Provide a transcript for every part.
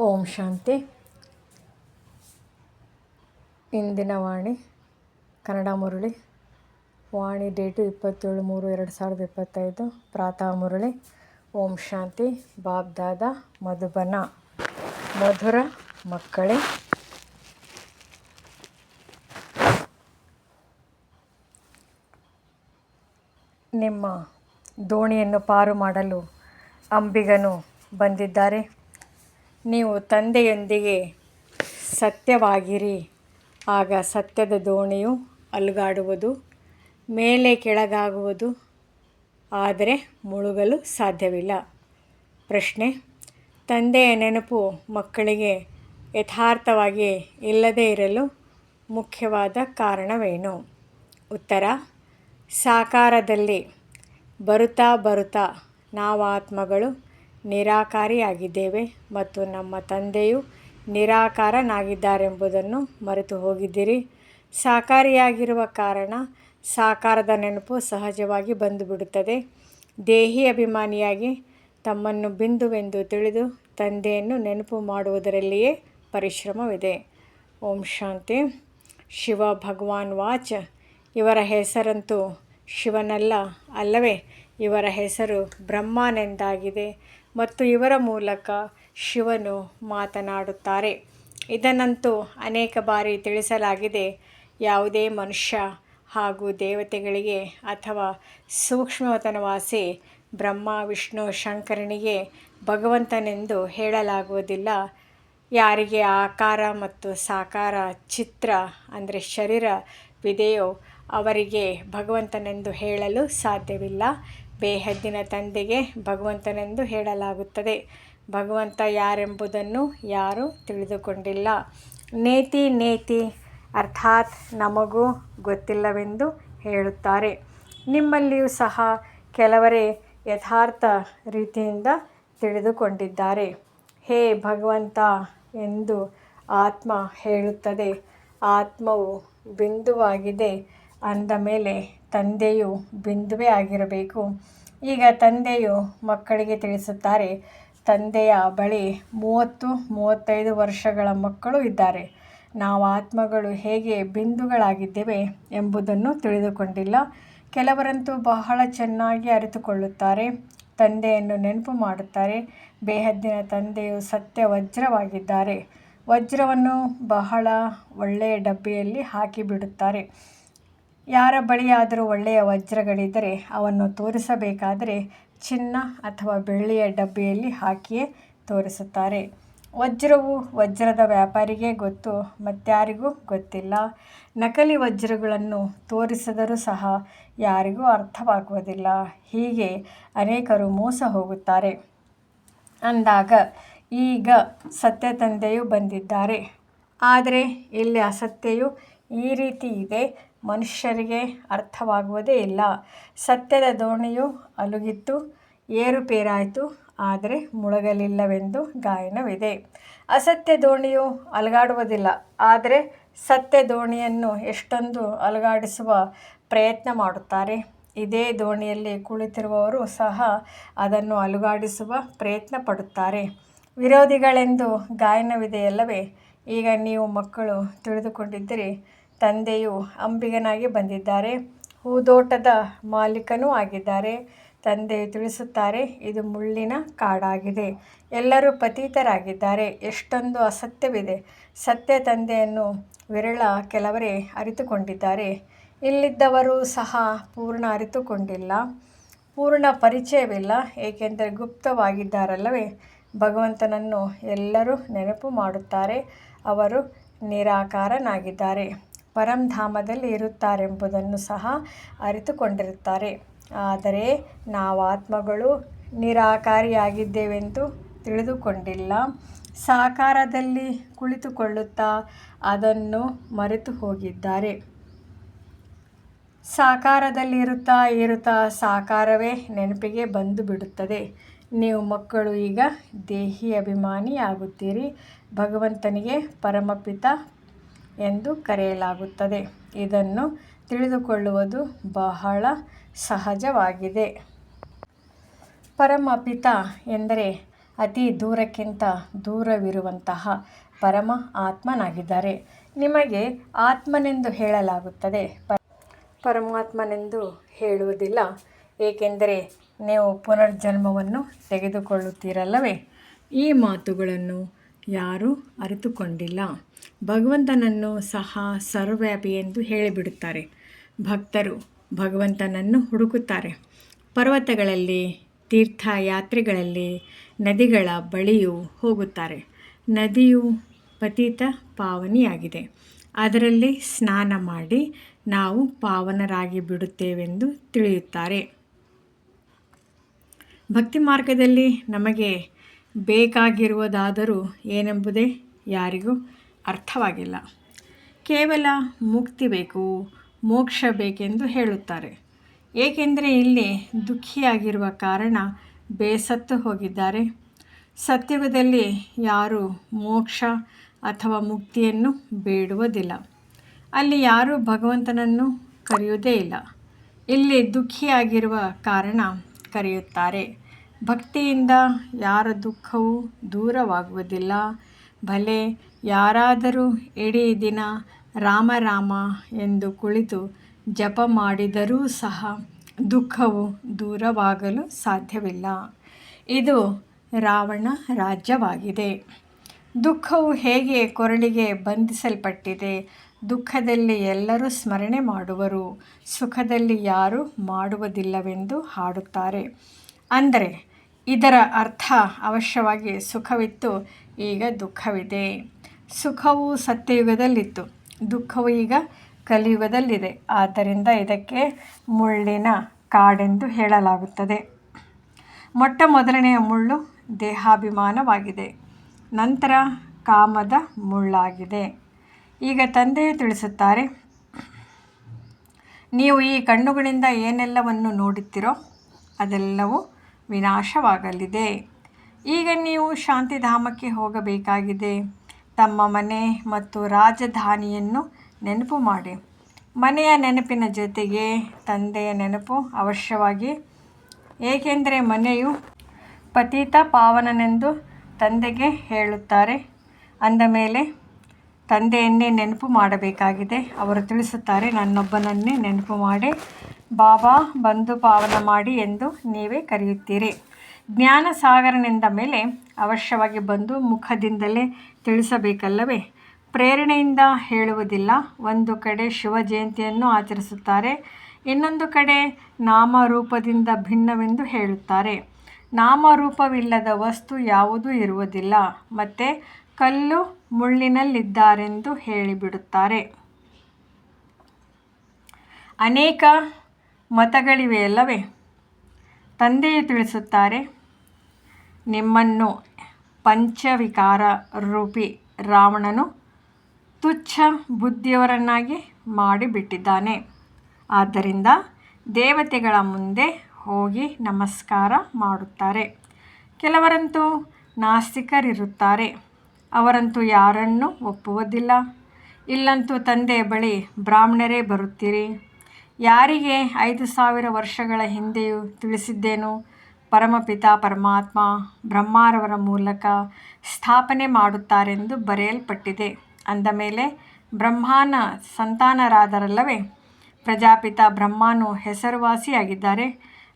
ಓಂ ಶಾಂತಿ. ಇಂದಿನ ವಾಣಿ, ಕನ್ನಡ ಮುರಳಿ. ವಾಣಿ ಡೇಟು ಇಪ್ಪತ್ತೇಳು ಮೂರು ಎರಡು ಸಾವಿರದ ಇಪ್ಪತ್ತೈದು. ಪ್ರಾತಃ ಮುರಳಿ, ಓಂ ಶಾಂತಿ ಬಾಬ್ದಾದ ಮಧುಬನ. ಮಧುರ ಮಕ್ಕಳೇ. ನಿಮ್ಮ ದೋಣಿಯನ್ನು ಪಾರು ಮಾಡಲು ಅಂಬಿಗನು ಬಂದಿದ್ದಾರೆ. ನೀವು ತಂದೆಯೊಂದಿಗೆ ಸತ್ಯವಾಗಿರಿ. ಆಗ ಸತ್ಯದ ದೋಣಿಯು ಅಲುಗಾಡುವುದು, ಮೇಲೆ ಕೆಳಗಾಗುವುದು, ಆದರೆ ಮುಳುಗಲು ಸಾಧ್ಯವಿಲ್ಲ. ಪ್ರಶ್ನೆ, ತಂದೆಯ ನೆನಪು ಮಕ್ಕಳಿಗೆ ಯಥಾರ್ಥವಾಗಿ ಇಲ್ಲದೇ ಇರಲು ಮುಖ್ಯವಾದ ಕಾರಣವೇನು? ಉತ್ತರ, ಸಾಕಾರದಲ್ಲಿ ಬರುತ್ತಾ ಬರುತ್ತಾ ನಾವಾತ್ಮಗಳು ನಿರಾಕಾರಿಯಾಗಿದ್ದೇವೆ ಮತ್ತು ನಮ್ಮ ತಂದೆಯು ನಿರಾಕಾರನಾಗಿದ್ದಾರೆಂಬುದನ್ನು ಮರೆತು ಹೋಗಿದ್ದೀರಿ. ಸಾಕಾರಿಯಾಗಿರುವ ಕಾರಣ ಸಾಕಾರದ ನೆನಪು ಸಹಜವಾಗಿ ಬಂದುಬಿಡುತ್ತದೆ. ದೇಹಿ ಅಭಿಮಾನಿಯಾಗಿ ತಮ್ಮನ್ನು ಬಿಂದುವೆಂದು ತಿಳಿದು ತಂದೆಯನ್ನು ನೆನಪು ಮಾಡುವುದರಲ್ಲಿಯೇ ಪರಿಶ್ರಮವಿದೆ. ಓಂ ಶಾಂತಿ. ಶಿವ ಭಗವಾನ್ ವಾಚ್. ಇವರ ಹೆಸರಂತೂ ಶಿವನಲ್ಲ ಅಲ್ಲವೇ, ಇವರ ಹೆಸರು ಬ್ರಹ್ಮನೆಂದಾಗಿದೆ. ಮತ್ತು ಇವರ ಮೂಲಕ ಶಿವನು ಮಾತನಾಡುತ್ತಾರೆ. ಇದನ್ನಂತೂ ಅನೇಕ ಬಾರಿ ತಿಳಿಸಲಾಗಿದೆ. ಯಾವುದೇ ಮನುಷ್ಯ ಹಾಗೂ ದೇವತೆಗಳಿಗೆ ಅಥವಾ ಸೂಕ್ಷ್ಮವತನವಾಸಿ ಬ್ರಹ್ಮ, ವಿಷ್ಣು, ಶಂಕರನಿಗೆ ಭಗವಂತನೆಂದು ಹೇಳಲಾಗುವುದಿಲ್ಲ. ಯಾರಿಗೆ ಆಕಾರ ಮತ್ತು ಸಾಕಾರ, ಚಿತ್ರ ಅಂದರೆ ಶರೀರವಿದೆಯೋ ಅವರಿಗೆ ಭಗವಂತನೆಂದು ಹೇಳಲು ಸಾಧ್ಯವಿಲ್ಲ. ಬೇಹದ್ದಿನ ತಂದೆಗೆ ಭಗವಂತನೆಂದು ಹೇಳಲಾಗುತ್ತದೆ. ಭಗವಂತ ಯಾರೆಂಬುದನ್ನು ಯಾರೂ ತಿಳಿದುಕೊಂಡಿಲ್ಲ. ನೇತಿ ನೇತಿ ಅರ್ಥಾತ್ ನಮಗೂ ಗೊತ್ತಿಲ್ಲವೆಂದು ಹೇಳುತ್ತಾರೆ. ನಿಮ್ಮಲ್ಲಿಯೂ ಸಹ ಕೆಲವರೇ ಯಥಾರ್ಥ ರೀತಿಯಿಂದ ತಿಳಿದುಕೊಂಡಿದ್ದಾರೆ. ಹೇ ಭಗವಂತ ಎಂದು ಆತ್ಮ ಹೇಳುತ್ತದೆ. ಆತ್ಮವು ಬಿಂದುವಾಗಿದೆ. ಅಂದ ಮೇಲೆ ತಂದೆಯು ಬಿಂದುವೇ ಆಗಿರಬೇಕು. ಈಗ ತಂದೆಯು ಮಕ್ಕಳಿಗೆ ತಿಳಿಸುತ್ತಾರೆ, ತಂದೆಯ ಬಳಿ ಮೂವತ್ತು, ಮೂವತ್ತೈದು ವರ್ಷಗಳ ಮಕ್ಕಳು ಇದ್ದಾರೆ. ನಾವು ಆತ್ಮಗಳು ಹೇಗೆ ಬಿಂದುಗಳಾಗಿದ್ದೇವೆ ಎಂಬುದನ್ನು ತಿಳಿದುಕೊಂಡಿಲ್ಲ. ಕೆಲವರಂತೂ ಬಹಳ ಚೆನ್ನಾಗಿ ಅರಿತುಕೊಳ್ಳುತ್ತಾರೆ, ತಂದೆಯನ್ನು ನೆನಪು ಮಾಡುತ್ತಾರೆ. ಬೇಹದ್ದಿನ ತಂದೆಯು ಸತ್ಯ ವಜ್ರವಾಗಿದ್ದಾರೆ. ವಜ್ರವನ್ನು ಬಹಳ ಒಳ್ಳೆಯ ಡಬ್ಬಿಯಲ್ಲಿ ಹಾಕಿಬಿಡುತ್ತಾರೆ. ಯಾರ ಬಳಿಯಾದರೂ ಒಳ್ಳೆಯ ವಜ್ರಗಳಿದ್ದರೆ ಅವನ್ನು ತೋರಿಸಬೇಕಾದರೆ ಚಿನ್ನ ಅಥವಾ ಬೆಳ್ಳಿಯ ಡಬ್ಬಿಯಲ್ಲಿ ಹಾಕಿಯೇ ತೋರಿಸುತ್ತಾರೆ. ವಜ್ರವು ವಜ್ರದ ವ್ಯಾಪಾರಿಗೆ ಗೊತ್ತು, ಮತ್ತಾರಿಗೂ ಗೊತ್ತಿಲ್ಲ. ನಕಲಿ ವಜ್ರಗಳನ್ನು ತೋರಿಸಿದರೂ ಸಹ ಯಾರಿಗೂ ಅರ್ಥವಾಗುವುದಿಲ್ಲ. ಹೀಗೆ ಅನೇಕರು ಮೋಸ ಹೋಗುತ್ತಾರೆ. ಅಂದಾಗ ಈಗ ಸತ್ಯ ತಂದೆಯು ಬಂದಿದ್ದಾರೆ. ಆದರೆ ಇಲ್ಲಿ ಅಸತ್ಯೆಯು ಈ ರೀತಿ ಇದೆ. ಮನುಷ್ಯರಿಗೆ ಅರ್ಥವಾಗುವುದೇ ಇಲ್ಲ. ಸತ್ಯದ ದೋಣಿಯು ಅಲುಗಿತ್ತು, ಏರುಪೇರಾಯಿತು, ಆದರೆ ಮುಳುಗಲಿಲ್ಲವೆಂದು ಗಾಯನವಿದೆ. ಅಸತ್ಯ ದೋಣಿಯು ಅಲುಗಾಡುವುದಿಲ್ಲ, ಆದರೆ ಸತ್ಯ ದೋಣಿಯನ್ನು ಎಷ್ಟೊಂದು ಅಲುಗಾಡಿಸುವ ಪ್ರಯತ್ನ ಮಾಡುತ್ತಾರೆ. ಇದೇ ದೋಣಿಯಲ್ಲಿ ಕುಳಿತಿರುವವರು ಸಹ ಅದನ್ನು ಅಲುಗಾಡಿಸುವ ಪ್ರಯತ್ನ ಪಡುತ್ತಾರೆ. ವಿರೋಧಿಗಳೆಂದು ಗಾಯನವಿದೆಯಲ್ಲವೇ, ಈಗ ನೀವು ಮಕ್ಕಳು ತಿಳಿದುಕೊಂಡಿದ್ದರೆ. ತಂದೆಯು ಅಂಬಿಗನಾಗಿ ಬಂದಿದ್ದಾರೆ. ಹೂದೋಟದ ಮಾಲೀಕನೂ ಆಗಿದ್ದಾರೆ. ತಂದೆಯು ತಿಳಿಸುತ್ತಾರೆ, ಇದು ಮುಳ್ಳಿನ ಕಾಡಾಗಿದೆ. ಎಲ್ಲರೂ ಪತೀತರಾಗಿದ್ದಾರೆ. ಎಷ್ಟೊಂದು ಅಸತ್ಯವಿದೆ. ಸತ್ಯ ತಂದೆಯನ್ನು ವಿರಳ ಕೆಲವರೇ ಅರಿತುಕೊಂಡಿದ್ದಾರೆ. ಇಲ್ಲಿದ್ದವರು ಸಹ ಪೂರ್ಣ ಅರಿತುಕೊಂಡಿಲ್ಲ. ಪೂರ್ಣ ಪರಿಚಯವಿಲ್ಲ, ಏಕೆಂದರೆ ಗುಪ್ತವಾಗಿದ್ದಾರಲ್ಲವೇ. ಭಗವಂತನನ್ನು ಎಲ್ಲರೂ ನೆನಪು ಮಾಡುತ್ತಾರೆ. ಅವರು ನಿರಾಕಾರನಾಗಿದ್ದಾರೆ. ಪರಂಧಾಮದಲ್ಲಿ ಇರುತ್ತಾರೆಂಬುದನ್ನು ಸಹ ಅರಿತುಕೊಂಡಿರುತ್ತಾರೆ. ಆದರೆ ನಾವು ಆತ್ಮಗಳು ನಿರಾಕಾರಿಯಾಗಿದ್ದೇವೆಂದು ತಿಳಿದುಕೊಂಡಿಲ್ಲ. ಸಾಕಾರದಲ್ಲಿ ಕುಳಿತುಕೊಳ್ಳುತ್ತಾ ಅದನ್ನು ಮರೆತು ಹೋಗಿದ್ದಾರೆ. ಸಾಕಾರದಲ್ಲಿ ಇರುತ್ತಾ ಇರುತ್ತಾ ಸಾಕಾರವೇ ನೆನಪಿಗೆ ಬಂದು ಬಿಡುತ್ತದೆ. ನೀವು ಮಕ್ಕಳು ಈಗ ದೇಹಿ ಅಭಿಮಾನಿ ಆಗುತ್ತೀರಿ ಭಗವಂತನಿಗೆ ಪರಮಪಿತ ಎಂದು ಕರೆಯಲಾಗುತ್ತದೆ. ಇದನ್ನು ತಿಳಿದುಕೊಳ್ಳುವುದು ಬಹಳ ಸಹಜವಾಗಿದೆ. ಪರಮಪಿತ ಎಂದರೆ ಅತಿ ದೂರಕ್ಕಿಂತ ದೂರವಿರುವಂತಹ ಪರಮ ಆತ್ಮನಾಗಿದ್ದಾರೆ ನಿಮಗೆ ಆತ್ಮನೆಂದು ಹೇಳಲಾಗುತ್ತದೆ. ಪರಮಾತ್ಮನೆಂದು ಹೇಳುವುದಿಲ್ಲ. ಏಕೆಂದರೆ ನೀವು ಪುನರ್ಜನ್ಮವನ್ನು ತೆಗೆದುಕೊಳ್ಳುತ್ತೀರಲ್ಲವೇ? ಈ ಮಾತುಗಳನ್ನು ಯಾರೂ ಅರಿತುಕೊಂಡಿಲ್ಲ. ಭಗವಂತನನ್ನು ಸಹ ಸರ್ವವ್ಯಾಪಿ ಎಂದು ಹೇಳಿಬಿಡುತ್ತಾರೆ. ಭಕ್ತರು ಭಗವಂತನನ್ನು ಹುಡುಕುತ್ತಾರೆ. ಪರ್ವತಗಳಲ್ಲಿ, ತೀರ್ಥಯಾತ್ರೆಗಳಲ್ಲಿ, ನದಿಗಳ ಬಳಿಯೂ ಹೋಗುತ್ತಾರೆ. ನದಿಯು ಪತಿತ ಪಾವನಿಯಾಗಿದೆ. ಅದರಲ್ಲಿ ಸ್ನಾನ ಮಾಡಿ ನಾವು ಪಾವನರಾಗಿ ಬಿಡುತ್ತೇವೆಂದು ತಿಳಿಯುತ್ತಾರೆ. ಭಕ್ತಿ ಮಾರ್ಗದಲ್ಲಿ ನಮಗೆ ಬೇಕಾಗಿರುವುದಾದರೂ ಏನೆಂಬುದೇ ಯಾರಿಗೂ ಅರ್ಥವಾಗಿಲ್ಲ. ಕೇವಲ ಮುಕ್ತಿ ಬೇಕು, ಮೋಕ್ಷ ಬೇಕೆಂದು ಹೇಳುತ್ತಾರೆ. ಏಕೆಂದರೆ ಇಲ್ಲಿ ದುಃಖಿಯಾಗಿರುವ ಕಾರಣ ಬೇಸತ್ತು ಹೋಗಿದ್ದಾರೆ. ಸತ್ಯುಗದಲ್ಲಿ ಯಾರು ಮೋಕ್ಷ ಅಥವಾ ಮುಕ್ತಿಯನ್ನು ಬೇಡುವುದಿಲ್ಲ. ಅಲ್ಲಿ ಯಾರೂ ಭಗವಂತನನ್ನು ಕರೆಯುವುದೇ ಇಲ್ಲ. ಇಲ್ಲಿ ದುಃಖಿಯಾಗಿರುವ ಕಾರಣ ಕರೆಯುತ್ತಾರೆ. ಭಕ್ತಿಯಿಂದ ಯಾರ ದುಃಖವೂ ದೂರವಾಗುವುದಿಲ್ಲ. ಭಲೆ ಯಾರಾದರೂ ಇಡೀ ದಿನ ರಾಮ ರಾಮ ಎಂದು ಕುಳಿತು ಜಪ ಮಾಡಿದರೂ ಸಹ ದುಃಖವು ದೂರವಾಗಲು ಸಾಧ್ಯವಿಲ್ಲ. ಇದು ರಾವಣ ರಾಜ್ಯವಾಗಿದೆ. ದುಃಖವು ಹೇಗೆ ಕೊರಳಿಗೆ ಬಂಧಿಸಲ್ಪಟ್ಟಿದೆ? ದುಃಖದಲ್ಲಿ ಎಲ್ಲರೂ ಸ್ಮರಣೆ ಮಾಡುವರು. ಸುಖದಲ್ಲಿ ಯಾರೂ ಮಾಡುವುದಿಲ್ಲವೆಂದು ಹಾಡುತ್ತಾರೆ. ಅಂದರೆ ಇದರ ಅರ್ಥ ಅವಶ್ಯವಾಗಿ ಸುಖವಿತ್ತು ಈಗ ದುಃಖವಿದೆ. ಸುಖವು ಸತ್ಯಯುಗದಲ್ಲಿತ್ತು. ದುಃಖವು ಈಗ ಕಲಿಯುಗದಲ್ಲಿದೆ. ಆದ್ದರಿಂದ ಇದಕ್ಕೆ ಮುಳ್ಳಿನ ಕಾಡೆಂದು ಹೇಳಲಾಗುತ್ತದೆ. ಮೊಟ್ಟ ಮೊದಲನೆಯ ಮುಳ್ಳು ದೇಹಾಭಿಮಾನವಾಗಿದೆ. ನಂತರ ಕಾಮದ ಮುಳ್ಳಾಗಿದೆ. ಈಗ ತಂದೆಯು ತಿಳಿಸುತ್ತಾರೆ, ನೀವು ಈ ಕಣ್ಣುಗಳಿಂದ ಏನೆಲ್ಲವನ್ನು ನೋಡುತ್ತೀರೋ ಅದೆಲ್ಲವೂ ವಿನಾಶವಾಗಲಿದೆ. ಈಗ ನೀವು ಶಾಂತಿಧಾಮಕ್ಕೆ ಹೋಗಬೇಕಾಗಿದೆ. ತಮ್ಮ ಮನೆ ಮತ್ತು ರಾಜಧಾನಿಯನ್ನು ನೆನಪು ಮಾಡಿ. ಮನೆಯ ನೆನಪಿನ ಜೊತೆಗೆ ತಂದೆಯ ನೆನಪು ಅವಶ್ಯವಾಗಿ. ಏಕೆಂದರೆ ಮನೆಯು ಪತೀತ ಪಾವನನೆಂದು ತಂದೆಗೆ ಹೇಳುತ್ತಾರೆ. ಅಂದ ಮೇಲೆ, ತಂದೆಯನ್ನೇ ನೆನಪು ಮಾಡಬೇಕಾಗಿದೆ. ಅವರು ತಿಳಿಸುತ್ತಾರೆ, ನನ್ನೊಬ್ಬನನ್ನೇ ನೆನಪು ಮಾಡಿ. ಬಾಬಾ ಬಂದು ಪಾವನ ಮಾಡಿ ಎಂದು ನೀವೇ ಕರೆಯುತ್ತೀರಿ. ಜ್ಞಾನ ಸಾಗರನೆಂದ ಮೇಲೆ ಅವಶ್ಯವಾಗಿ ಬಂದು ಮುಖದಿಂದಲೇ ತಿಳಿಸಬೇಕಲ್ಲವೇ? ಪ್ರೇರಣೆಯಿಂದ ಹೇಳುವುದಿಲ್ಲ. ಒಂದು ಕಡೆ ಶಿವ ಜಯಂತಿಯನ್ನು ಆಚರಿಸುತ್ತಾರೆ, ಇನ್ನೊಂದು ಕಡೆ ನಾಮರೂಪದಿಂದ ಭಿನ್ನವೆಂದು ಹೇಳುತ್ತಾರೆ. ನಾಮರೂಪವಿಲ್ಲದ ವಸ್ತು ಯಾವುದೂ ಇರುವುದಿಲ್ಲ. ಮತ್ತು ಕಲ್ಲು ಮುಳ್ಳಿನಲ್ಲಿದ್ದಾರೆಂದು ಹೇಳಿಬಿಡುತ್ತಾರೆ. ಅನೇಕ ಮತಗಳಿವೆಯಲ್ಲವೇ? ತಂದೆಯು ತಿಳಿಸುತ್ತಾರೆ, ನಿಮ್ಮನ್ನು ಪಂಚವಿಕಾರ ರೂಪಿ ರಾವಣನು ತುಚ್ಛ ಬುದ್ಧಿಯವರನ್ನಾಗಿ ಮಾಡಿಬಿಟ್ಟಿದ್ದಾನೆ. ಆದ್ದರಿಂದ ದೇವತೆಗಳ ಮುಂದೆ ಹೋಗಿ ನಮಸ್ಕಾರ ಮಾಡುತ್ತಾರೆ. ಕೆಲವರಂತೂ ನಾಸ್ತಿಕರಿರುತ್ತಾರೆ. ಅವರಂತೂ ಯಾರನ್ನೂ ಒಪ್ಪುವುದಿಲ್ಲ. ಇಲ್ಲಂತೂ ತಂದೆ ಬಳಿ ಬ್ರಾಹ್ಮಣರೇ ಬರುತ್ತೀರಿ. ಯಾರಿಗೆ ಐದು ಸಾವಿರ ವರ್ಷಗಳ ಹಿಂದೆಯೂ ತಿಳಿಸಿದ್ದೇನು ಪರಮಪಿತ ಪರಮಾತ್ಮ ಬ್ರಹ್ಮಾರವರ ಮೂಲಕ ಸ್ಥಾಪನೆ ಮಾಡುತ್ತಾರೆಂದು ಬರೆಯಲ್ಪಟ್ಟಿದೆ. ಅಂದ ಮೇಲೆ ಬ್ರಹ್ಮಾನ ಸಂತಾನರಾದರಲ್ಲವೇ ಪ್ರಜಾಪಿತ ಬ್ರಹ್ಮನು ಹೆಸರುವಾಸಿಯಾಗಿದ್ದಾರೆ.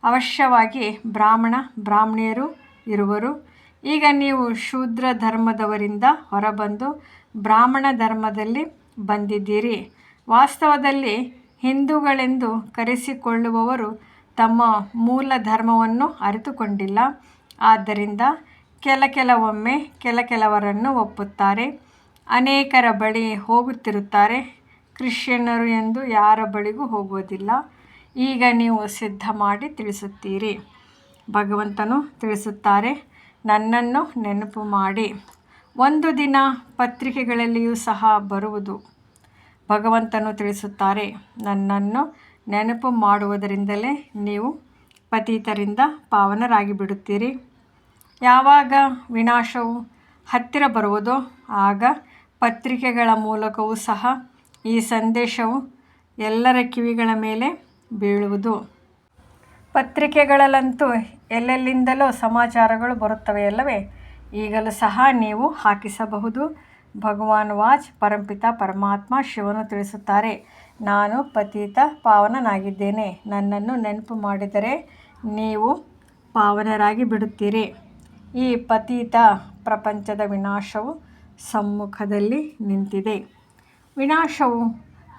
ಅವಶ್ಯವಾಗಿ ಬ್ರಾಹ್ಮಣ, ಬ್ರಾಹ್ಮಣಿಯರು ಇರುವರು. ಈಗ ನೀವು ಶೂದ್ರ ಧರ್ಮದವರಿಂದ ಹೊರಬಂದು ಬ್ರಾಹ್ಮಣ ಧರ್ಮದಲ್ಲಿ ಬಂದಿದ್ದೀರಿ. ವಾಸ್ತವದಲ್ಲಿ ಹಿಂದೂಗಳೆಂದು ಕರೆಸಿಕೊಳ್ಳುವವರು ತಮ್ಮ ಮೂಲ ಧರ್ಮವನ್ನು ಅರಿತುಕೊಂಡಿಲ್ಲ. ಆದ್ದರಿಂದ ಕೆಲ ಕೆಲವೊಮ್ಮೆ ಕೆಲ ಕೆಲವರನ್ನು ಒಪ್ಪುತ್ತಾರೆ. ಅನೇಕರ ಬಳಿ ಹೋಗುತ್ತಿರುತ್ತಾರೆ. ಕ್ರಿಶ್ಚಿಯನ್ನರು ಎಂದು ಯಾರ ಬಳಿಗೂ ಹೋಗುವುದಿಲ್ಲ. ಈಗ ನೀವು ಸಿದ್ಧ ಮಾಡಿ ತಿಳಿಸುತ್ತೀರಿ. ಭಗವಂತನು ತಿಳಿಸುತ್ತಾರೆ, ನನ್ನನ್ನು ನೆನಪು ಮಾಡಿ. ಒಂದು ದಿನ ಪತ್ರಿಕೆಗಳಲ್ಲಿಯೂ ಸಹ ಬರುವುದು ಭಗವಂತನು ತಿಳಿಸುತ್ತಾರೆ, ನನ್ನನ್ನು ನೆನಪು ಮಾಡುವುದರಿಂದಲೇ ನೀವು ಪತೀತರಿಂದ ಪಾವನರಾಗಿ ಬಿಡುತ್ತೀರಿ ಯಾವಾಗ ವಿನಾಶವು ಹತ್ತಿರ ಬರುವುದೋ ಆಗ ಪತ್ರಿಕೆಗಳ ಮೂಲಕವೂ ಸಹ ಈ ಸಂದೇಶವು ಎಲ್ಲರ ಕಿವಿಗಳ ಮೇಲೆ ಬೀಳುವುದು. ಪತ್ರಿಕೆಗಳಲ್ಲಂತೂ ಎಲ್ಲೆಲ್ಲಿಂದಲೋ ಸಮಾಚಾರಗಳು ಬರುತ್ತವೆಯಲ್ಲವೇ ಈಗಲೂ ಸಹ ನೀವು ಹಾಕಿಸಬಹುದು. ಭಗವಾನ್ ವಾಚ್ ಪರಂಪಿತ ಪರಮಾತ್ಮ ಶಿವನು ತಿಳಿಸುತ್ತಾರೆ. ನಾನು ಪತಿತ ಪಾವನನಾಗಿದ್ದೇನೆ. ನನ್ನನ್ನು ನೆನಪು ಮಾಡಿದರೆ ನೀವು ಪಾವನರಾಗಿ ಬಿಡುತ್ತೀರಿ. ಈ ಪತೀತ ಪ್ರಪಂಚದ ವಿನಾಶವು ಸಮ್ಮುಖದಲ್ಲಿ ನಿಂತಿದೆ. ವಿನಾಶವು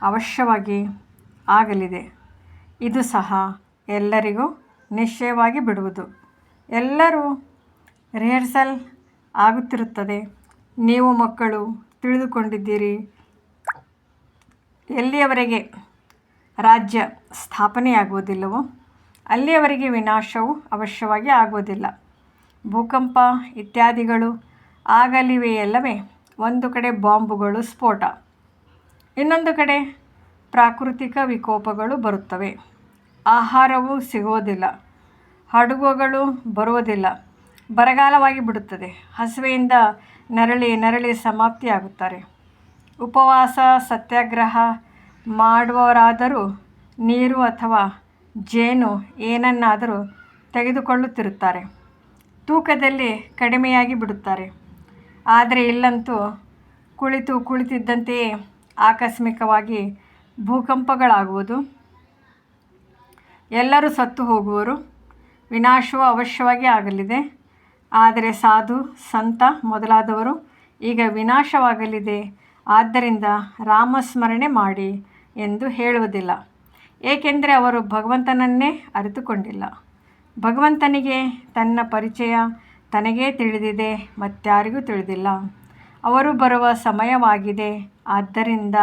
ಅವಶ್ಯವಾಗಿ ಆಗಲಿದೆ. ಇದು ಸಹ ಎಲ್ಲರಿಗೂ ನಿಶ್ಚಯವಾಗಿ ಬಿಡುವುದು. ಎಲ್ಲರೂ ರಿಹರ್ಸಲ್ ಆಗುತ್ತಿರುತ್ತದೆ. ನೀವು ಮಕ್ಕಳು ತಿಳಿದುಕೊಂಡಿದ್ದೀರಿ. ಎಲ್ಲಿಯವರೆಗೆ ರಾಜ್ಯ ಸ್ಥಾಪನೆಯಾಗುವುದಿಲ್ಲವೋ ಅಲ್ಲಿಯವರೆಗೆ ವಿನಾಶವು ಅವಶ್ಯವಾಗಿ ಆಗುವುದಿಲ್ಲ. ಭೂಕಂಪ ಇತ್ಯಾದಿಗಳು ಆಗಲಿವೆಯಲ್ಲವೇ ಒಂದು ಕಡೆ ಬಾಂಬುಗಳು ಸ್ಫೋಟ, ಇನ್ನೊಂದು ಕಡೆ ಪ್ರಾಕೃತಿಕ ವಿಕೋಪಗಳು ಬರುತ್ತವೆ. ಆಹಾರವು ಸಿಗುವುದಿಲ್ಲ, ಹಡಗುಗಳು ಬರುವುದಿಲ್ಲ, ಬರಗಾಲವಾಗಿ ಬಿಡುತ್ತದೆ. ಹಸಿವೆಯಿಂದ ನರಳಿ ನರಳಿ ಸಮಾಪ್ತಿಯಾಗುತ್ತಾರೆ. ಉಪವಾಸ, ಸತ್ಯಾಗ್ರಹ ಮಾಡುವವರಾದರೂ ನೀರು ಅಥವಾ ಜೇನು ಏನನ್ನಾದರೂ ತೆಗೆದುಕೊಳ್ಳುತ್ತಿರುತ್ತಾರೆ. ತೂಕದಲ್ಲಿ ಕಡಿಮೆಯಾಗಿ ಬಿಡುತ್ತಾರೆ. ಆದರೆ ಇಲ್ಲಂತೂ ಕುಳಿತು ಕುಳಿತಿದ್ದಂತೆಯೇ ಆಕಸ್ಮಿಕವಾಗಿ ಭೂಕಂಪಗಳಾಗುವುದು. ಎಲ್ಲರೂ ಸತ್ತು ಹೋಗುವರು. ವಿನಾಶವು ಅವಶ್ಯವಾಗಿ ಆಗಲಿದೆ. ಆದರೆ ಸಾಧು, ಸಂತ ಮೊದಲಾದವರು ಈಗ ವಿನಾಶವಾಗಲಿದೆ. ಆದ್ದರಿಂದ ರಾಮಸ್ಮರಣೆ ಮಾಡಿ ಎಂದು ಹೇಳುವುದಿಲ್ಲ. ಏಕೆಂದರೆ ಅವರು ಭಗವಂತನನ್ನೇ ಅರಿತುಕೊಂಡಿಲ್ಲ. ಭಗವಂತನಿಗೆ ತನ್ನ ಪರಿಚಯ ತನಗೇ ತಿಳಿದಿದೆ, ಮತ್ತಾರಿಗೂ ತಿಳಿದಿಲ್ಲ. ಅವರು ಬರುವ ಸಮಯವಾಗಿದೆ. ಆದ್ದರಿಂದ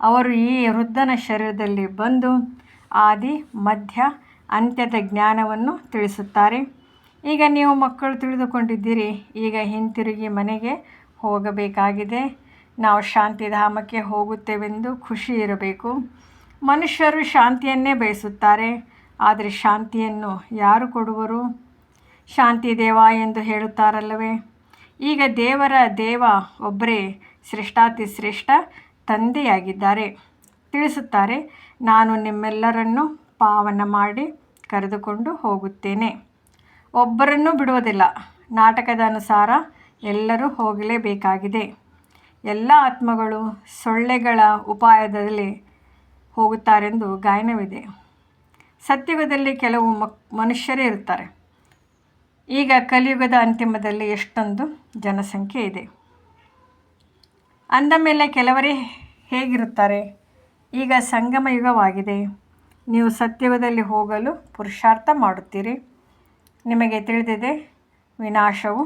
ಅವರು ಈ ವೃದ್ಧನ ಶರೀರದಲ್ಲಿ ಬಂದು ಆದಿ, ಮಧ್ಯ, ಅಂತ್ಯದ ಜ್ಞಾನವನ್ನು ತಿಳಿಸುತ್ತಾರೆ. ಈಗ ನೀವು ಮಕ್ಕಳು ತಿಳಿದುಕೊಂಡಿದ್ದೀರಿ. ಈಗ ಹಿಂತಿರುಗಿ ಮನೆಗೆ ಹೋಗಬೇಕಾಗಿದೆ. ನಾವು ಶಾಂತಿಧಾಮಕ್ಕೆ ಹೋಗುತ್ತೇವೆಂದು ಖುಷಿ ಇರಬೇಕು. ಮನುಷ್ಯರು ಶಾಂತಿಯನ್ನೇ ಬಯಸುತ್ತಾರೆ. ಆದರೆ ಶಾಂತಿಯನ್ನು ಯಾರು ಕೊಡುವರು? ಶಾಂತಿ ದೇವ ಎಂದು ಹೇಳುತ್ತಾರಲ್ಲವೇ? ಈಗ ದೇವರ ದೇವ ಒಬ್ಬರೇ ಶ್ರೇಷ್ಠಾತಿ ಶ್ರೇಷ್ಠ ತಂದೆಯಾಗಿದ್ದಾರೆ. ತಿಳಿಸುತ್ತಾರೆ, ನಾನು ನಿಮ್ಮೆಲ್ಲರನ್ನು ಪಾವನ ಮಾಡಿ ಕರೆದುಕೊಂಡು ಹೋಗುತ್ತೇನೆ. ಒಬ್ಬರನ್ನೂ ಬಿಡುವುದಿಲ್ಲ. ನಾಟಕದ ಅನುಸಾರ ಎಲ್ಲರೂ ಹೋಗಲೇಬೇಕಾಗಿದೆ. ಎಲ್ಲ ಆತ್ಮಗಳು ಸೊಳ್ಳೆಗಳ ಉಪಾಯದಲ್ಲಿ ಹೋಗುತ್ತಾರೆಂದು ಗಾಯನವಿದೆ. ಸತ್ಯುಗದಲ್ಲಿ ಕೆಲವು ಮಕ್ ಮನುಷ್ಯರೇ ಇರುತ್ತಾರೆ. ಈಗ ಕಲಿಯುಗದ ಅಂತಿಮದಲ್ಲಿ ಎಷ್ಟೊಂದು ಜನಸಂಖ್ಯೆ ಇದೆ. ಅಂದ ಮೇಲೆ ಕೆಲವರೇ ಹೇಗಿರುತ್ತಾರೆ? ಈಗ ಸಂಗಮ ಯುಗವಾಗಿದೆ ನೀವು ಸತ್ಯುಗದಲ್ಲಿ ಹೋಗಲು ಪುರುಷಾರ್ಥ ಮಾಡುತ್ತೀರಿ. ನಿಮಗೆ ತಿಳಿದಿದೆ, ವಿನಾಶವು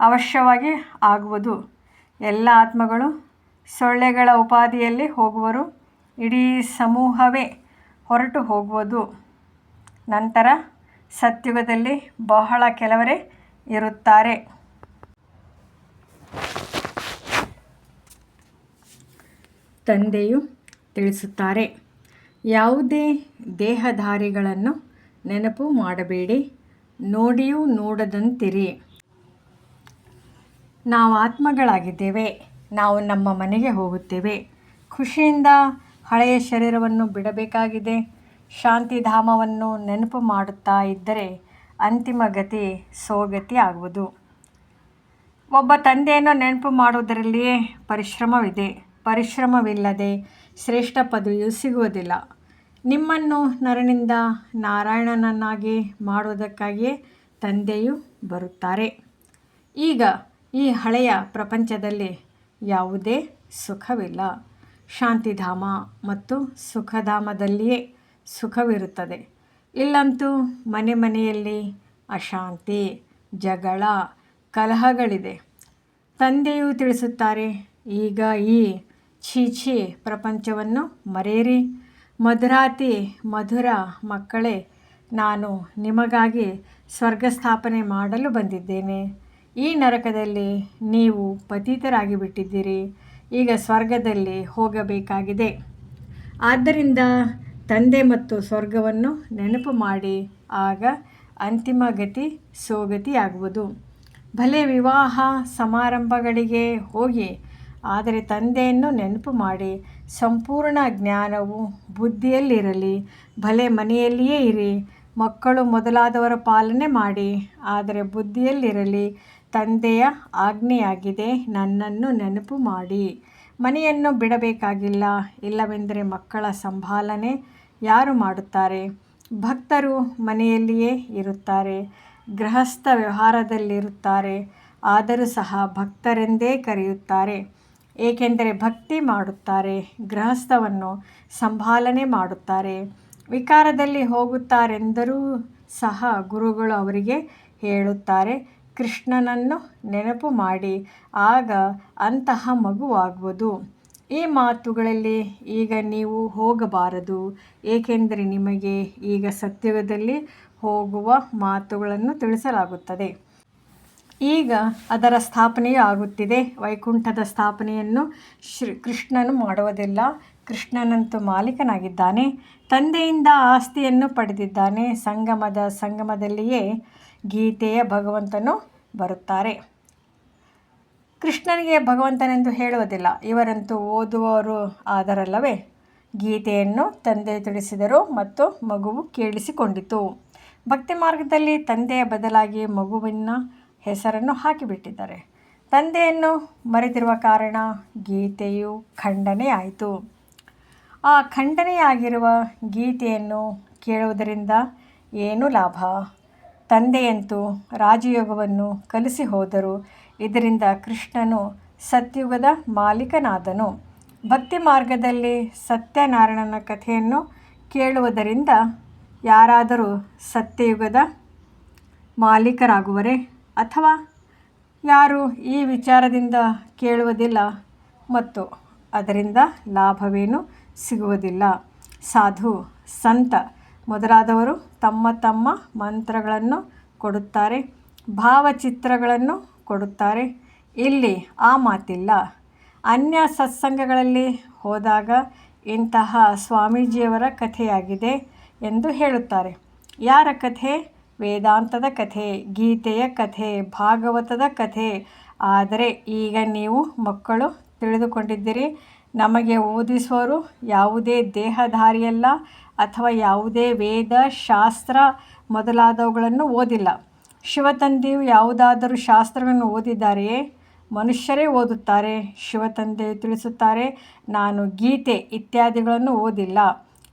ಅವಶ್ಯವಾಗಿ ಆಗುವುದು. ಎಲ್ಲ ಆತ್ಮಗಳು ಸೊಳ್ಳೆಗಳ ಉಪಾಧಿಯಲ್ಲಿ ಹೋಗುವರು, ಇಡೀ ಸಮೂಹವೇ ಹೊರಟು ಹೋಗುವುದು. ನಂತರ ಸತ್ಯುಗದಲ್ಲಿ ಬಹಳ ಕೆಲವರೇ ಇರುತ್ತಾರೆ. ತಂದೆಯು ತಿಳಿಸುತ್ತಾರೆ, ಯಾವುದೇ ದೇಹಧಾರಿಗಳನ್ನು ನೆನಪು ಮಾಡಬೇಡಿ. ನೋಡಿಯೂ ನೋಡದಂತಿರಿ. ನಾವು ಆತ್ಮಗಳಾಗಿದ್ದೇವೆ, ನಾವು ನಮ್ಮ ಮನೆಗೆ ಹೋಗುತ್ತೇವೆ. ಖುಷಿಯಿಂದ ಹಳೆಯ ಶರೀರವನ್ನು ಬಿಡಬೇಕಾಗಿದೆ. ಶಾಂತಿಧಾಮವನ್ನು ನೆನಪು ಮಾಡುತ್ತಾ ಇದ್ದರೆ ಅಂತಿಮ ಗತಿ ಸೋಗತಿ ಆಗುವುದು. ಒಬ್ಬ ತಂದೆಯನ್ನು ನೆನಪು ಮಾಡುವುದರಲ್ಲಿಯೇ ಪರಿಶ್ರಮವಿದೆ. ಪರಿಶ್ರಮವಿಲ್ಲದೆ ಶ್ರೇಷ್ಠ ಪದವಿಯು ಸಿಗುವುದಿಲ್ಲ. ನಿಮ್ಮನ್ನು ನರನಿಂದ ನಾರಾಯಣನನ್ನಾಗಿ ಮಾಡುವುದಕ್ಕಾಗಿಯೇ ತಂದೆಯು ಬರುತ್ತಾರೆ. ಈಗ ಈ ಹಳೆಯ ಪ್ರಪಂಚದಲ್ಲಿ ಯಾವುದೇ ಸುಖವಿಲ್ಲ. ಶಾಂತಿಧಾಮ ಮತ್ತು ಸುಖಧಾಮದಲ್ಲಿಯೇ ಸುಖವಿರುತ್ತದೆ. ಇಲ್ಲಂತೂ ಮನೆ ಮನೆಯಲ್ಲಿ ಅಶಾಂತಿ, ಜಗಳ, ಕಲಹಗಳಿದೆ. ತಂದೆಯು ತಿಳಿಸುತ್ತಾರೆ, ಈಗ ಈ ಛೀ ಪ್ರಪಂಚವನ್ನು ಮರೆಯಿರಿ. ಮಧುರಾತಿ ಮಧುರ ಮಕ್ಕಳೇ, ನಾನು ನಿಮಗಾಗಿ ಸ್ವರ್ಗ ಸ್ಥಾಪನೆ ಮಾಡಲು ಬಂದಿದ್ದೇನೆ. ಈ ನರಕದಲ್ಲಿ ನೀವು ಪತೀತರಾಗಿ ಬಿಟ್ಟಿದ್ದೀರಿ. ಈಗ ಸ್ವರ್ಗದಲ್ಲಿ ಹೋಗಬೇಕಾಗಿದೆ. ಆದ್ದರಿಂದ ತಂದೆ ಮತ್ತು ಸ್ವರ್ಗವನ್ನು ನೆನಪು ಮಾಡಿ, ಆಗ ಅಂತಿಮ ಗತಿ ಸೋಗತಿಯಾಗುವುದು. ಭಲೆ ವಿವಾಹ ಸಮಾರಂಭಗಳಿಗೆ ಹೋಗಿ, ಆದರೆ ತಂದೆಯನ್ನು ನೆನಪು ಮಾಡಿ ಸಂಪೂರ್ಣ ಜ್ಞಾನವು ಬುದ್ಧಿಯಲ್ಲಿರಲಿ, ಭಲೆ ಮನೆಯಲ್ಲಿಯೇ ಇರಿ, ಮಕ್ಕಳು ಮೊದಲಾದವರ ಪಾಲನೆ ಮಾಡಿ, ಆದರೆ ಬುದ್ಧಿಯಲ್ಲಿರಲಿ, ತಂದೆಯ ಆಜ್ಞೆಯಾಗಿದೆ, ನನ್ನನ್ನು ನೆನಪು ಮಾಡಿ. ಮನೆಯನ್ನು ಬಿಡಬೇಕಾಗಿಲ್ಲ, ಇಲ್ಲವೆಂದರೆ ಮಕ್ಕಳ ಸಂಭಾಲನೆ ಯಾರು ಮಾಡುತ್ತಾರೆ? ಭಕ್ತರು ಮನೆಯಲ್ಲಿಯೇ ಇರುತ್ತಾರೆ, ಗೃಹಸ್ಥ ವ್ಯವಹಾರದಲ್ಲಿರುತ್ತಾರೆ, ಆದರೂ ಸಹ ಭಕ್ತರೆಂದೇ ಕರೆಯುತ್ತಾರೆ. ಏಕೆಂದರೆ ಭಕ್ತಿ ಮಾಡುತ್ತಾರೆ, ಗೃಹಸ್ಥವನ್ನು ಸಂಭಾಲನೆ ಮಾಡುತ್ತಾರೆ, ವಿಕಾರದಲ್ಲಿ ಹೋಗುತ್ತಾರೆಂದರೂ ಸಹ ಗುರುಗಳು ಅವರಿಗೆ ಹೇಳುತ್ತಾರೆ, ಕೃಷ್ಣನನ್ನು ನೆನಪು ಮಾಡಿ, ಆಗ ಅಂತಹ ಮಗುವಾಗುವುದು. ಈ ಮಾತುಗಳಲ್ಲಿ ಈಗ ನೀವು ಹೋಗಬಾರದು, ಏಕೆಂದರೆ ನಿಮಗೆ ಈಗ ಸತ್ಯುಗದಲ್ಲಿ ಹೋಗುವ ಮಾತುಗಳನ್ನು ತಿಳಿಸಲಾಗುತ್ತದೆ. ಈಗ ಅದರ ಸ್ಥಾಪನೆಯು ಆಗುತ್ತಿದೆ. ವೈಕುಂಠದ ಸ್ಥಾಪನೆಯನ್ನು ಶ್ರೀ ಕೃಷ್ಣನು ಮಾಡುವುದಿಲ್ಲ. ಕೃಷ್ಣನಂತೂ ಮಾಲೀಕನಾಗಿದ್ದಾನೆ. ತಂದೆಯಿಂದ ಆಸ್ತಿಯನ್ನು ಪಡೆದಿದ್ದಾನೆ. ಸಂಗಮದ ಸಂಗಮದಲ್ಲಿಯೇ ಗೀತೆಯ ಭಗವಂತನು ಬರುತ್ತಾರೆ. ಕೃಷ್ಣನಿಗೆ ಭಗವಂತನೆಂದು ಹೇಳುವುದಿಲ್ಲ. ಇವರಂತೂ ಓದುವವರು ಆದರಲ್ಲವೇ? ಗೀತೆಯನ್ನು ತಂದೆ ತಿಳಿಸಿದರು ಮತ್ತು ಮಗುವು ಕೇಳಿಸಿಕೊಂಡಿತು. ಭಕ್ತಿ ಮಾರ್ಗದಲ್ಲಿ ತಂದೆಯ ಬದಲಾಗಿ ಮಗುವಿನ ಹೆಸರನ್ನು ಹಾಕಿಬಿಟ್ಟಿದ್ದಾರೆ. ತಂದೆಯನ್ನು ಮರೆತಿರುವ ಕಾರಣ ಗೀತೆಯು ಖಂಡನೆಯಾಯಿತು ಆ ಖಂಡನೆಯಾಗಿರುವ ಗೀತೆಯನ್ನು ಕೇಳುವುದರಿಂದ ಏನು ಲಾಭ? ತಂದೆಯಂತೂ ರಾಜಯೋಗವನ್ನು ಕಲಿಸಿ ಹೋದರು. ಇದರಿಂದ ಕೃಷ್ಣನು ಸತ್ಯುಗದ ಮಾಲೀಕನಾದನು. ಭಕ್ತಿ ಮಾರ್ಗದಲ್ಲಿ ಸತ್ಯನಾರಾಯಣನ ಕಥೆಯನ್ನು ಕೇಳುವುದರಿಂದ ಯಾರಾದರೂ ಸತ್ಯಯುಗದ ಮಾಲೀಕರಾಗುವರೆ? ಅಥವಾ ಯಾರು ಈ ವಿಚಾರದಿಂದ ಕೇಳುವುದಿಲ್ಲ ಮತ್ತು ಅದರಿಂದ ಲಾಭವೇನು ಸಿಗುವುದಿಲ್ಲ. ಸಾಧು, ಸಂತ ಮೊದಲಾದವರು ತಮ್ಮ ತಮ್ಮ ಮಂತ್ರಗಳನ್ನು ಕೊಡುತ್ತಾರೆ, ಭಾವಚಿತ್ರಗಳನ್ನು ಕೊಡುತ್ತಾರೆ. ಇಲ್ಲಿ ಆ ಮಾತಿಲ್ಲ. ಅನ್ಯ ಸತ್ಸಂಗಗಳಲ್ಲಿ ಹೋದಾಗ ಇಂತಹ ಸ್ವಾಮೀಜಿಯವರ ಕಥೆಯಾಗಿದೆ ಎಂದು ಹೇಳುತ್ತಾರೆ. ಯಾರ ಕಥೆ? ವೇದಾಂತದ ಕಥೆ, ಗೀತೆಯ ಕಥೆ, ಭಾಗವತದ ಕಥೆ. ಆದರೆ ಈಗ ನೀವು ಮಕ್ಕಳು ತಿಳಿದುಕೊಂಡಿದ್ದೀರಿ, ನಮಗೆ ಓದಿಸುವರು ಯಾವುದೇ ದೇಹಧಾರಿಯಲ್ಲ ಅಥವಾ ಯಾವುದೇ ವೇದ, ಶಾಸ್ತ್ರ ಮೊದಲಾದವುಗಳನ್ನು ಓದಿಲ್ಲ. ಶಿವತಂದೆಯು ಯಾವುದಾದರೂ ಶಾಸ್ತ್ರವನ್ನು ಓದಿದ್ದಾರೆಯೇ? ಮನುಷ್ಯರೇ ಓದುತ್ತಾರೆ, ಶಿವತಂದೆಯು ತಿಳಿಸುತ್ತಾರೆ, ನಾನು ಗೀತೆ ಇತ್ಯಾದಿಗಳನ್ನು ಓದಿಲ್ಲ.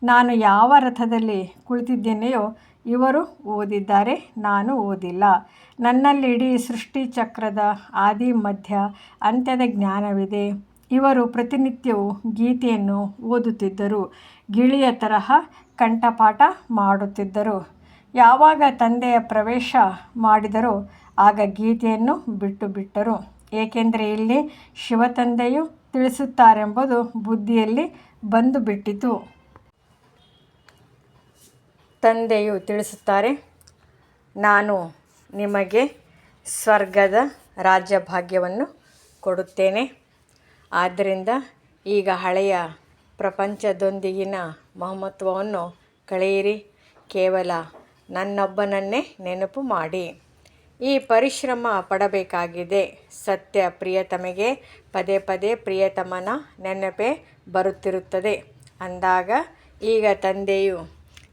ನಾನು ಯಾವ ರಥದಲ್ಲಿ ಕುಳಿತಿದ್ದೇನೆಯೋ ಇವರು ಓದಿದ್ದಾರೆ, ನಾನು ಓದಿಲ್ಲ. ನನ್ನಲ್ಲಿಡೀ ಸೃಷ್ಟಿ ಚಕ್ರದ ಆದಿ ಮಧ್ಯ ಅಂತ್ಯದ ಜ್ಞಾನವಿದೆ. ಇವರು ಪ್ರತಿನಿತ್ಯವೂ ಗೀತೆಯನ್ನು ಓದುತ್ತಿದ್ದರು. ಗಿಳಿಯ ತರಹ ಕಂಠಪಾಠ ಮಾಡುತ್ತಿದ್ದರು. ಯಾವಾಗ ತಂದೆಯ ಪ್ರವೇಶ ಮಾಡಿದರೋ ಆಗ ಗೀತೆಯನ್ನು ಬಿಟ್ಟು ಬಿಟ್ಟರು ಏಕೆಂದರೆ ಇಲ್ಲಿ ಶಿವತಂದೆಯು ತಿಳಿಸುತ್ತಾರೆಂಬುದು ಬುದ್ಧಿಯಲ್ಲಿ ಬಂದು ಬಿಟ್ಟಿತು ತಂದೆಯು ತಿಳಿಸುತ್ತಾರೆ, ನಾನು ನಿಮಗೆ ಸ್ವರ್ಗದ ರಾಜ್ಯಭಾಗ್ಯವನ್ನು ಕೊಡುತ್ತೇನೆ. ಆದ್ದರಿಂದ ಈಗ ಹಳೆಯ ಪ್ರಪಂಚದೊಂದಿಗಿನ ಮಹಮತ್ವವನ್ನು ಕಳೆಯಿರಿ. ಕೇವಲ ನನ್ನೊಬ್ಬನನ್ನೇ ನೆನಪು ಮಾಡಿ. ಈ ಪರಿಶ್ರಮ ಪಡಬೇಕಾಗಿದೆ. ಸತ್ಯ ಪ್ರಿಯತಮೆಗೆ ಪದೇ ಪದೇ ಪ್ರಿಯತಮನ ನೆನಪೇ ಬರುತ್ತಿರುತ್ತದೆ. ಅಂದಾಗ ಈಗ ತಂದೆಯು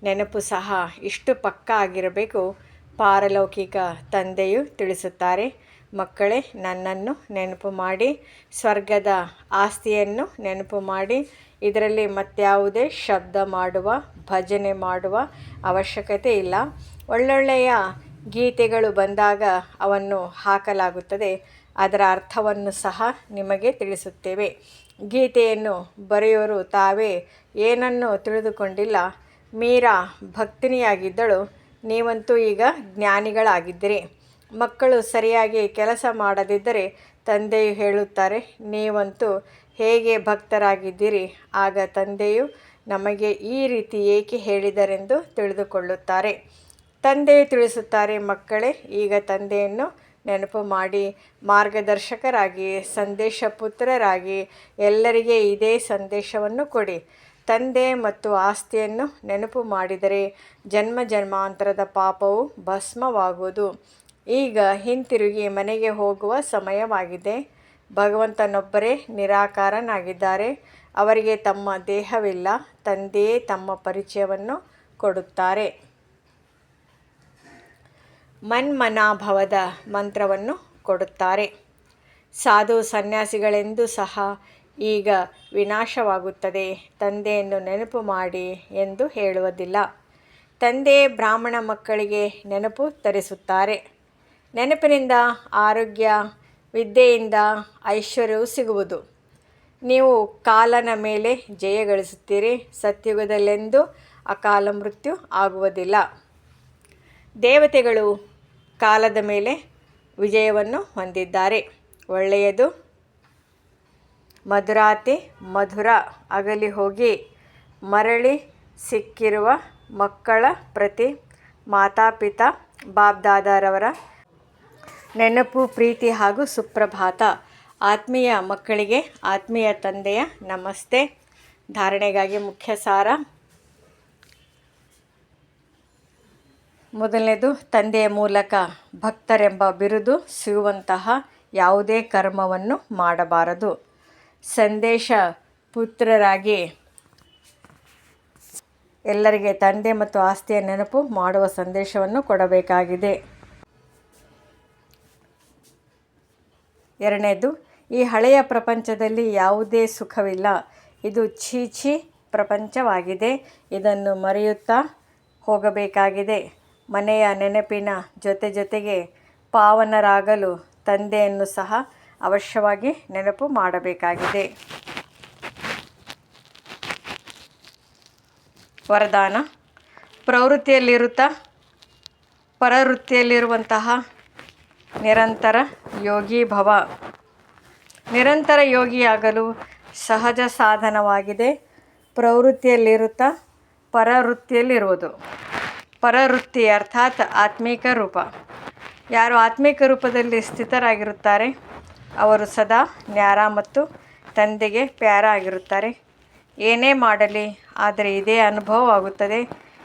ನೆನಪು ಸಹ ಇಷ್ಟು ಪಕ್ಕ ಆಗಿರಬೇಕು, ಪಾರಲೌಕಿಕ ತಂದೆಯು ತಿಳಿಸುತ್ತಾರೆ. ಮಕ್ಕಳೇ, ನನ್ನನ್ನು ನೆನಪು ಮಾಡಿ, ಸ್ವರ್ಗದ ಆಸ್ತಿಯನ್ನು ನೆನಪು ಮಾಡಿ, ಇದರಲ್ಲಿ ಮತ್ಯಾವುದೇ ಶಬ್ದ ಮಾಡುವ, ಭಜನೆ ಮಾಡುವ ಅವಶ್ಯಕತೆ ಇಲ್ಲ. ಒಳ್ಳೊಳ್ಳೆಯ ಗೀತೆಗಳು ಬಂದಾಗ ಅವನ್ನು ಹಾಕಲಾಗುತ್ತದೆ. ಅದರ ಅರ್ಥವನ್ನು ಸಹ ನಿಮಗೆ ತಿಳಿಸುತ್ತೇವೆ. ಗೀತೆಯನ್ನು ಬರೆಯೋರು ತಾವೇ ಏನನ್ನು ತಿಳಿದುಕೊಂಡಿಲ್ಲ. ಮೀರಾ ಭಕ್ತಿನಿಯಾಗಿದ್ದಳು. ನೀವಂತೂ ಈಗ ಜ್ಞಾನಿಗಳಾಗಿದ್ದೀರಿ. ಮಕ್ಕಳು ಸರಿಯಾಗಿ ಕೆಲಸ ಮಾಡದಿದ್ದರೆ ತಂದೆಯು ಹೇಳುತ್ತಾರೆ, ನೀವಂತೂ ಹೇಗೆ ಭಕ್ತರಾಗಿದ್ದೀರಿ? ಆಗ ತಂದೆಯು ನಮಗೆ ಈ ರೀತಿ ಏಕೆ ಹೇಳಿದರೆಂದು ತಿಳಿದುಕೊಳ್ಳುತ್ತಾರೆ. ತಂದೆಯು ತಿಳಿಸುತ್ತಾರೆ, ಮಕ್ಕಳೇ, ಈಗ ತಂದೆಯನ್ನು ನೆನಪು ಮಾಡಿ, ಮಾರ್ಗದರ್ಶಕರಾಗಿ ಸಂದೇಶ ಪುತ್ರರಾಗಿ ಎಲ್ಲರಿಗೆ ಇದೇ ಸಂದೇಶವನ್ನು ಕೊಡಿ. ತಂದೆ ಮತ್ತು ಆಸ್ತಿಯನ್ನು ನೆನಪು ಮಾಡಿದರೆ ಜನ್ಮ ಜನ್ಮಾಂತರದ ಪಾಪವು ಭಸ್ಮವಾಗುವುದು. ಈಗ ಹಿಂತಿರುಗಿ ಮನೆಗೆ ಹೋಗುವ ಸಮಯವಾಗಿದೆ. ಭಗವಂತನೊಬ್ಬರೇ ನಿರಾಕಾರನಾಗಿದ್ದಾರೆ. ಅವರಿಗೆ ತಮ್ಮ ದೇಹವಿಲ್ಲ. ತಂದೆಯೇ ತಮ್ಮ ಪರಿಚಯವನ್ನು ಕೊಡುತ್ತಾರೆ. ಮನ್ಮನಾಭವದ ಮಂತ್ರವನ್ನು ಕೊಡುತ್ತಾರೆ. ಸಾಧು ಸನ್ಯಾಸಿಗಳೆಂದು ಸಹ ಈಗ ವಿನಾಶವಾಗುತ್ತದೆ. ತಂದೆಯನ್ನು ನೆನಪು ಮಾಡಿ ಎಂದು ಹೇಳುವುದಿಲ್ಲ. ತಂದೆ ಬ್ರಾಹ್ಮಣ ಮಕ್ಕಳಿಗೆ ನೆನಪು ತರಿಸುತ್ತಾರೆ. ನೆನಪಿನಿಂದ, ಆರೋಗ್ಯ, ವಿದ್ಯೆಯಿಂದ ಐಶ್ವರ್ಯವು ಸಿಗುವುದು. ನೀವು ಕಾಲನ ಮೇಲೆ ಜಯ ಗಳಿಸುತ್ತೀರಿ. ಸತ್ಯುಗದಲ್ಲೆಂದು ಅಕಾಲ ಮೃತ್ಯು ಆಗುವುದಿಲ್ಲ. ದೇವತೆಗಳು ಕಾಲದ ಮೇಲೆ ವಿಜಯವನ್ನು ಹೊಂದಿದ್ದಾರೆ. ಒಳ್ಳೆಯದು ಮಧುರಾತಿ ಮಧುರ ಅಗಲಿ ಹೋಗಿ ಮರಳಿ ಸಿಕ್ಕಿರುವ ಮಕ್ಕಳ ಪ್ರತಿ ಮಾತಾಪಿತ ಬಾಬ್ದಾದಾರವರ ನೆನಪು, ಪ್ರೀತಿ ಹಾಗೂ ಸುಪ್ರಭಾತ. ಆತ್ಮೀಯ ಮಕ್ಕಳಿಗೆ, ಆತ್ಮೀಯ ತಂದೆಯ ನಮಸ್ತೆ. ಧಾರಣೆಗಾಗಿ ಮುಖ್ಯ ಸಾರ. ಮೊದಲನೇದು, ತಂದೆಯ ಮೂಲಕ ಭಕ್ತರೆಂಬ ಬಿರುದು ಸಿಗುವಂತಹ ಯಾವುದೇ ಕರ್ಮವನ್ನು ಮಾಡಬಾರದು. ಸಂದೇಶ ಪುತ್ರರಾಗಿ ಎಲ್ಲರಿಗೆ ತಂದೆ ಮತ್ತು ಆಸ್ತಿಯ ನೆನಪು ಮಾಡುವ ಸಂದೇಶವನ್ನು ಕೊಡಬೇಕಾಗಿದೆ. ಎರಡನೇದು, ಈ ಹಳೆಯ ಪ್ರಪಂಚದಲ್ಲಿ ಯಾವುದೇ ಸುಖವಿಲ್ಲ. ಇದು ಛೀ ಪ್ರಪಂಚವಾಗಿದೆ. ಇದನ್ನು ಮರೆಯುತ್ತಾ ಹೋಗಬೇಕಾಗಿದೆ. ಮನೆಯ ನೆನಪಿನ ಜೊತೆ ಜೊತೆಗೆ ಪಾವನರಾಗಲು ತಂದೆಯನ್ನು ಸಹ ಅವಶ್ಯವಾಗಿ ನೆನಪು ಮಾಡಬೇಕಾಗಿದೆ. ವರದಾನ. ಪ್ರವೃತ್ತಿಯಲ್ಲಿರುತ್ತಾ ಪರವೃತ್ತಿಯಲ್ಲಿರುವಂತಹ ನಿರಂತರ ಯೋಗಿ ಭವ. ನಿರಂತರ ಯೋಗಿಯಾಗಲು ಸಹಜ ಸಾಧನವಾಗಿದೆ. ಪ್ರವೃತ್ತಿಯಲ್ಲಿರುತ್ತಾ ಪರವೃತ್ತಿಯಲ್ಲಿರುವುದು. ಪರವೃತ್ತಿ ಅರ್ಥಾತ್ ಆತ್ಮೀಕ ರೂಪ. ಯಾರು ಆತ್ಮೀಕ ರೂಪದಲ್ಲಿ ಸ್ಥಿತರಾಗಿರುತ್ತಾರೆ ಅವರು ಸದಾ ನ್ಯಾರ ಮತ್ತು ತಂದೆಗೆ ಪ್ಯಾರ ಆಗಿರುತ್ತಾರೆ. ಏನೇ ಮಾಡಲಿ, ಆದರೆ ಇದೇ ಅನುಭವವಾಗುತ್ತದೆ.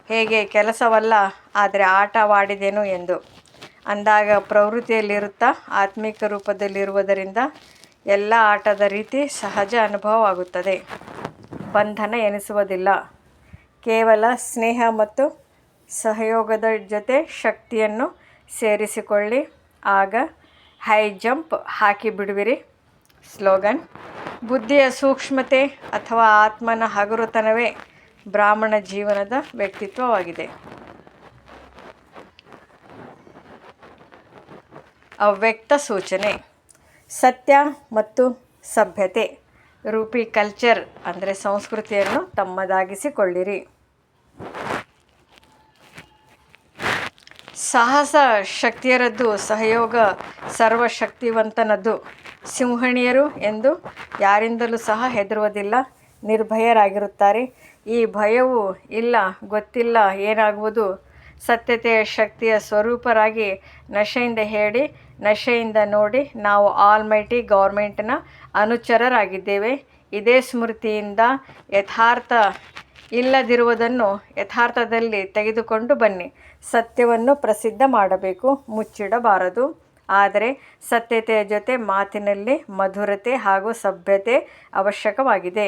ಹೇಗೆ ಕೆಲಸವಲ್ಲ, ಆದರೆ ಆಟವಾಡಿದೆನು ಎಂದು. ಅಂದಾಗ ಪ್ರವೃತ್ತಿಯಲ್ಲಿರುತ್ತಾ ಆತ್ಮಿಕ ರೂಪದಲ್ಲಿರುವುದರಿಂದ ಎಲ್ಲ ಆಟದ ರೀತಿ ಸಹಜ ಅನುಭವವಾಗುತ್ತದೆ. ಬಂಧನ ಎನಿಸುವುದಿಲ್ಲ. ಕೇವಲ ಸ್ನೇಹ ಮತ್ತು ಸಹಯೋಗದ ಜೊತೆ ಶಕ್ತಿಯನ್ನು ಸೇರಿಸಿಕೊಳ್ಳಿ. ಆಗ ಹೈ ಜಂಪ್ ಹಾಕಿ ಬಿಡುವಿರಿ. ಸ್ಲೋಗನ್, ಬುದ್ಧಿಯ ಸೂಕ್ಷ್ಮತೆ ಅಥವಾ ಆತ್ಮನ ಹಗುರತನವೇ ಬ್ರಾಹ್ಮಣ ಜೀವನದ ವ್ಯಕ್ತಿತ್ವವಾಗಿದೆ. ಅವ್ಯಕ್ತ ಸೂಚನೆ, ಸತ್ಯ ಮತ್ತು ಸಭ್ಯತೆ, ರೂಪಿ ಕಲ್ಚರ್ ಅಂದರೆ ಸಂಸ್ಕೃತಿಯನ್ನು ತಮ್ಮದಾಗಿಸಿಕೊಳ್ಳಿರಿ. ಸಾಹಸ ಶಕ್ತಿಯರದ್ದು ಸಹಯೋಗ ಸರ್ವಶಕ್ತಿವಂತನದ್ದು ಸಿಂಹಣಿಯರು ಎಂದು ಯಾರಿಂದಲೂ ಸಹ ಹೆದರುವುದಿಲ್ಲ, ನಿರ್ಭಯರಾಗಿರುತ್ತಾರೆ. ಈ ಭಯವು ಇಲ್ಲ, ಗೊತ್ತಿಲ್ಲ, ಏನಾಗುವುದು? ಸತ್ಯತೆಯ ಶಕ್ತಿಯ ಸ್ವರೂಪರಾಗಿ ನಶೆಯಿಂದ ಹೇಳಿ, ನಶೆಯಿಂದ ನೋಡಿ ನಾವು ಆಲ್ಮೈಟಿ ಗೌರ್ಮೆಂಟ್ನ ಅನುಚರರಾಗಿದ್ದೇವೆ. ಇದೇ ಸ್ಮೃತಿಯಿಂದ ಯಥಾರ್ಥ ಇಲ್ಲದಿರುವುದನ್ನು ಯಥಾರ್ಥದಲ್ಲಿ ತೆಗೆದುಕೊಂಡು ಬನ್ನಿ. ಸತ್ಯವನ್ನು ಪ್ರಸಿದ್ಧ ಮಾಡಬೇಕು ಮುಚ್ಚಿಡಬಾರದು. ಆದರೆ ಸತ್ಯತೆಯ ಜೊತೆ ಮಾತಿನಲ್ಲಿ ಮಧುರತೆ ಹಾಗೂ ಸಭ್ಯತೆ ಅವಶ್ಯಕವಾಗಿದೆ.